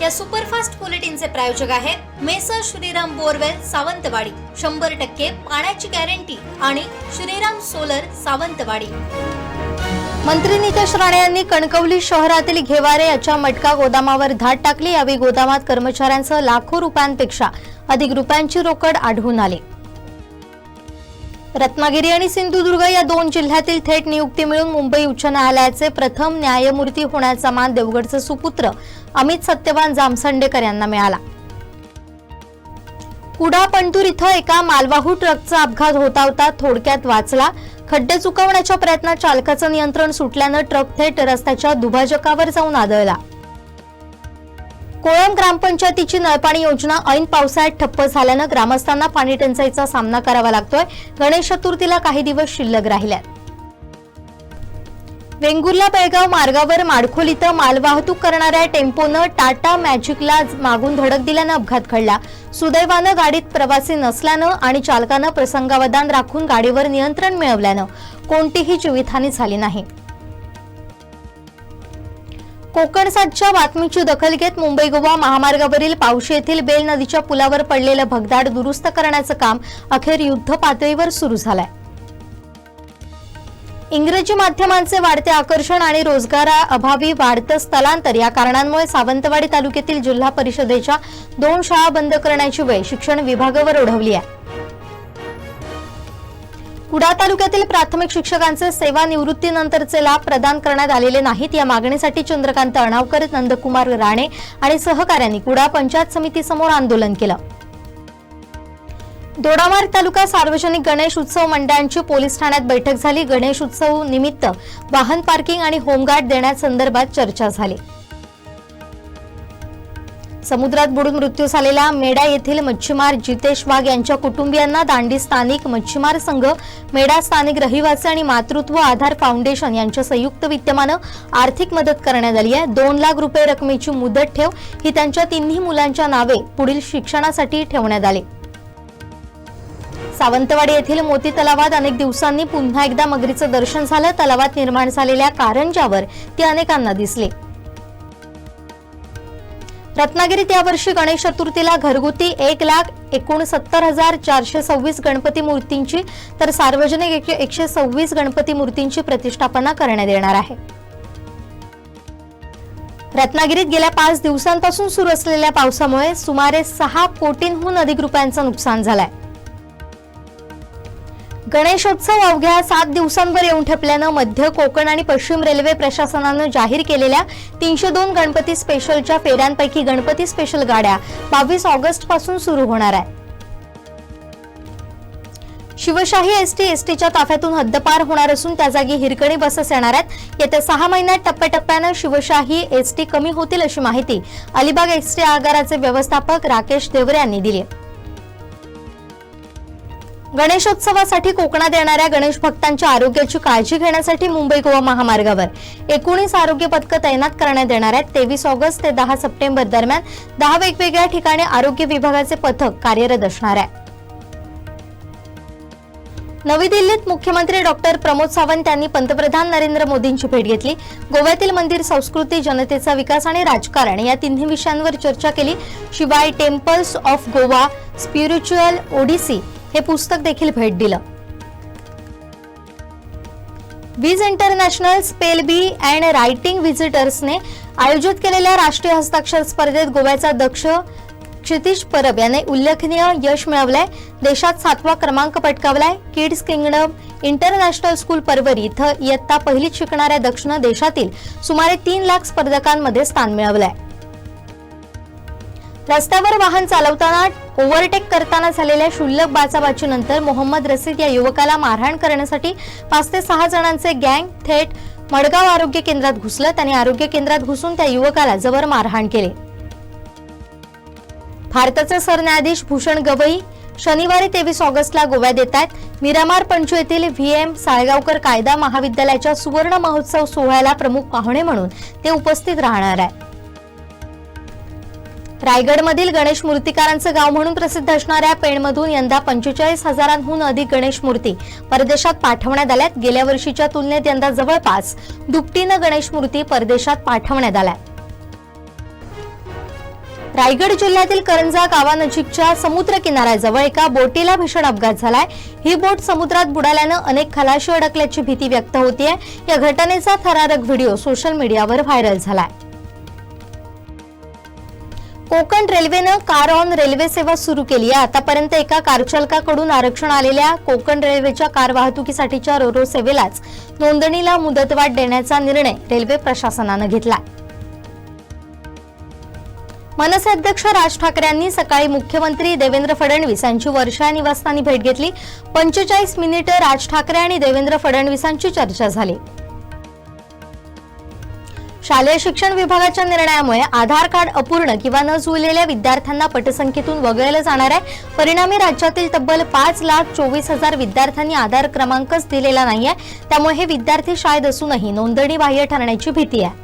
या सुपरफास्ट बुलेटिनचे प्रायोजक आहेत मेसर श्रीराम बोरवेल सावंतवाडी. शंभर टक्के पाण्याची गॅरंटी आणि श्रीराम सोलर सावंतवाडी. मंत्री नितेश राणे यांनी कणकवली शहरातील घेवारे याच्या मटका गोदामावर धाड टाकली. यावेळी गोदामात कर्मचाऱ्यांसह लाखो रुपयांपेक्षा अधिक रुपयांची रोकड आढळून आली. रत्नागिरी आणि सिंधुदुर्ग या दोन जिल्ह्यातील थेट नियुक्ती मिळून मुंबई उच्च न्यायालयाचे प्रथम न्यायमूर्ती होण्याचा मान देवगडचे सुपुत्र अमित सत्यवान जामसंडेकर यांना मिळाला. कुडा पंटूर इथं एका मालवाहू ट्रकचा अपघात होता होता. थोडक्यात वाचला खड्डे चुकवण्याच्या प्रयत्नात चालकाचं नियंत्रण सुटल्यानं ट्रक थेट रस्त्याच्या दुभाजकावर जाऊन आदळला. कोळम ग्रामपंचायतीची नळपाणी योजना ऐन पावसाळ्यात ठप्प झाल्यानं ग्रामस्थांना पाणी टंचाईचा सामना करावा लागतोय. गणेश चतुर्थीला काही दिवस शिल्लक राहिल्यात. वेंगुर्ला बेळगाव मार्गावर माडखोल इथं मालवाहतूक करणाऱ्या टेम्पोनं टाटा मॅजिकला मागून धडक दिल्यानं अपघात घडला. सुदैवानं गाडीत प्रवासी नसल्यानं आणि चालकानं प्रसंगावधान राखून गाडीवर नियंत्रण मिळवल्यानं कोणतीही जीवितहानी झाली नाही. कोकणसाटच्या बातमीची दखल घेत मुंबई गोवा महामार्गावरील पावशी येथील बेल नदीच्या पुलावर पडलेलं भगदाड दुरुस्त करण्याचं काम अखेर युद्ध पातळीवर सुरू झालंय. इंग्रजी माध्यमांचे वाढते आकर्षण आणि रोजगाराअभावी वाढतं स्थलांतर या कारणांमुळे सावंतवाडी तालुक्यातील जिल्हा परिषदेच्या दोन शाळा बंद करण्याची वेळ शिक्षण विभागावर ओढवली आहे. कुडा तालुक्यातील प्राथमिक शिक्षकांचे सेवानिवृत्तीनंतरचे लाभ प्रदान करण्यात आलेले नाहीत. या मागणीसाठी चंद्रकांत अणावकर नंदकुमार राणे आणि सहकाऱ्यांनी कुडाळ पंचायत समितीसमोर आंदोलन केलं. दोडामार्ग तालुका सार्वजनिक गणेश उत्सव मंडळांची पोलीस ठाण्यात बैठक झाली. गणेश उत्सव निमित्त वाहन पार्किंग आणि होमगार्ड देण्यासंदर्भात चर्चा झाली. समुद्रात बुडून मृत्यू झालेल्या मेडा येथील मच्छीमार जितेश वाघ यांच्या कुटुंबियांना दांडी स्थानिक मच्छीमार संघ मेडा स्थानिक रहिवासी आणि मातृत्व आधार फाउंडेशन यांच्या संयुक्त विद्यमानं आर्थिक मदत करण्यात आली आहे. दोन लाख रुपये रकमेची मुदत ठेव ही त्यांच्या तिन्ही मुलांच्या नावे पुढील शिक्षणासाठी ठेवण्यात आली. सावंतवाडी येथील मोती तलावात अनेक दिवसांनी पुन्हा एकदा मगरीचं दर्शन झालं. तलावात निर्माण झालेल्या कारंजावर ते अनेकांना दिसले. रत्नागिरीत यावर्षी गणेश चतुर्थीला घरगुती एक लाख एकोणसत्तर हजार चारशे सव्वीस गणपती मूर्तींची तर सार्वजनिक एकशे- एकशे सव्वीस गणपती मूर्तींची प्रतिष्ठापना करण्यात येणार आहे. रत्नागिरीत गेल्या पाच दिवसांपासून सुरू असलेल्या पावसामुळे सुमारे सहा कोटींहून अधिक रुपयांचं नुकसान झालं आहे गणेशोत्सव अवघ्या सात दिवसांवर येऊन ठेपल्यानं मध्य कोकण आणि पश्चिम रेल्वे प्रशासनानं जाहीर केलेल्या तीनशे दोन गणपती स्पेशलच्या फेऱ्यांपैकी गणपती स्पेशल गाड्या बावीस ऑगस्टपासून सुरू होणार आहे शिवशाही एसटी एसटीच्या ताफ्यातून हद्दपार होणार असून त्या जागी हिरकणी बसेस येणार आहेत. येत्या सहा महिन्यात टप्प्याटप्प्यानं शिवशाही एसटी कमी होतील अशी माहिती अलिबाग एसटी आगाराचे व्यवस्थापक राकेश देवरे यांनी दिली आहे. गणेशोत्सवासाठी कोकणात येणाऱ्या गणेश भक्तांच्या आरोग्याची काळजी घेण्यासाठी मुंबई गोवा महामार्गावर एकोणीस आरोग्य पथकं तैनात करण्यात येणार आहेत. तेवीस ऑगस्ट ते दहा सप्टेंबर दरम्यान दहा वेगवेगळ्या ठिकाणी आरोग्य विभागाचे पथक कार्यरत असणार आहे. नवी दिल्लीत मुख्यमंत्री डॉक्टर प्रमोद सावंत यांनी पंतप्रधान नरेंद्र मोदींची भेट घेतली. गोव्यातील मंदिर संस्कृती जनतेचा विकास आणि राजकारण या तिन्ही विषयांवर चर्चा केली. शिवाय temples of Goa spiritual odyssey हे पुस्तक देखील भेट दिलं. वीज international spell bee and writing व्हिजिटर्सने आयोजित केलेल्या राष्ट्रीय हस्ताक्षर स्पर्धेत गोव्याचा दक्ष क्षितिश परब याने उल्लेखनीय यश मिळवलंय. देशात सातवा क्रमांक पटकावलाय. Kids kingdom international school Porvorim इथं इयत्ता पहिलीत शिकणाऱ्या दक्षिण देशातील सुमारे तीन लाख स्पर्धकांमध्ये स्थान मिळवलंय. रस्त्यावर वाहन चालवताना ओव्हरटेक करताना झालेल्या शुल्लक बाचाबाचीनंतर मोहम्मद रसीद या युवकाला मारहाण करण्यासाठी पाच ते सहा जणांचे गँग थेट मडगाव आरोग्य केंद्रात घुसलं. त्याने आरोग्य केंद्रात घुसून त्या युवकाला जबर मारहाण केले. भारताचे सरन्यायाधीश भूषण गवई शनिवारी तेवीस ऑगस्टला गोव्यात येत आहेत. मिरामार पंचू येथील व्ही एम साळगावकर कायदा महाविद्यालयाच्या सुवर्ण महोत्सव सोहळ्याला प्रमुख पाहुणे म्हणून ते उपस्थित राहणार आहे रायगडमधील गणेश मूर्तिकारांचं गाव म्हणून प्रसिद्ध असणाऱ्या पेणमधून यंदा पंचेचाळीस हजारांहून अधिक गणेश मूर्ती परदेशात पाठवण्यात आल्यात. गेल्या वर्षीच्या तुलनेत यंदा जवळपास दुपटीनं गणेश मूर्ती परदेशात पाठवण्यात आल्या. रायगड जिल्ह्यातील करंजा गावानजीकच्या समुद्र किनाऱ्याजवळ एका बोटीला भीषण अपघात झालाय. ही बोट समुद्रात बुडाल्यानं अनेक खलाशी अडकल्याची भीती व्यक्त होतीये. या घटनेचा थरारक व्हिडिओ सोशल मीडियावर व्हायरल झालाय. कोकण रेल्वेनं कार ऑन रेल्वे सेवा सुरू केली आहे. आतापर्यंत एका कारचालकाकडून आरक्षण आलेल्या कोकण रेल्वेच्या कार वाहतुकीसाठीच्या रोरो सेवेलाच नोंदणीला मुदतवाढ देण्याचा निर्णय रेल्वे प्रशासनानं घेतला मनसे अध्यक्ष राज ठाकरे यांनी सकाळी मुख्यमंत्री देवेंद्र फडणवीस यांची वर्षा निवासस्थानी भेट घेतली. पंचेचाळीस मिनिटं राज ठाकरे आणि देवेंद्र फडणवीसांची चर्चा झाली. शालेय शिक्षण विभागाच्या निर्णयामुळे आधार कार्ड अपूर्ण किंवा न जुळलेल्या विद्यार्थ्यांना पटसंख्येतून वगळलं जाणार आहे. परिणामी राज्यातील तब्बल पाच लाख चोवीस हजार विद्यार्थ्यांनी आधार क्रमांकच दिलेला नाहीये. त्यामुळे हे विद्यार्थी शाळेत असूनही नोंदणी बाह्य ठरण्याची भीती आहे.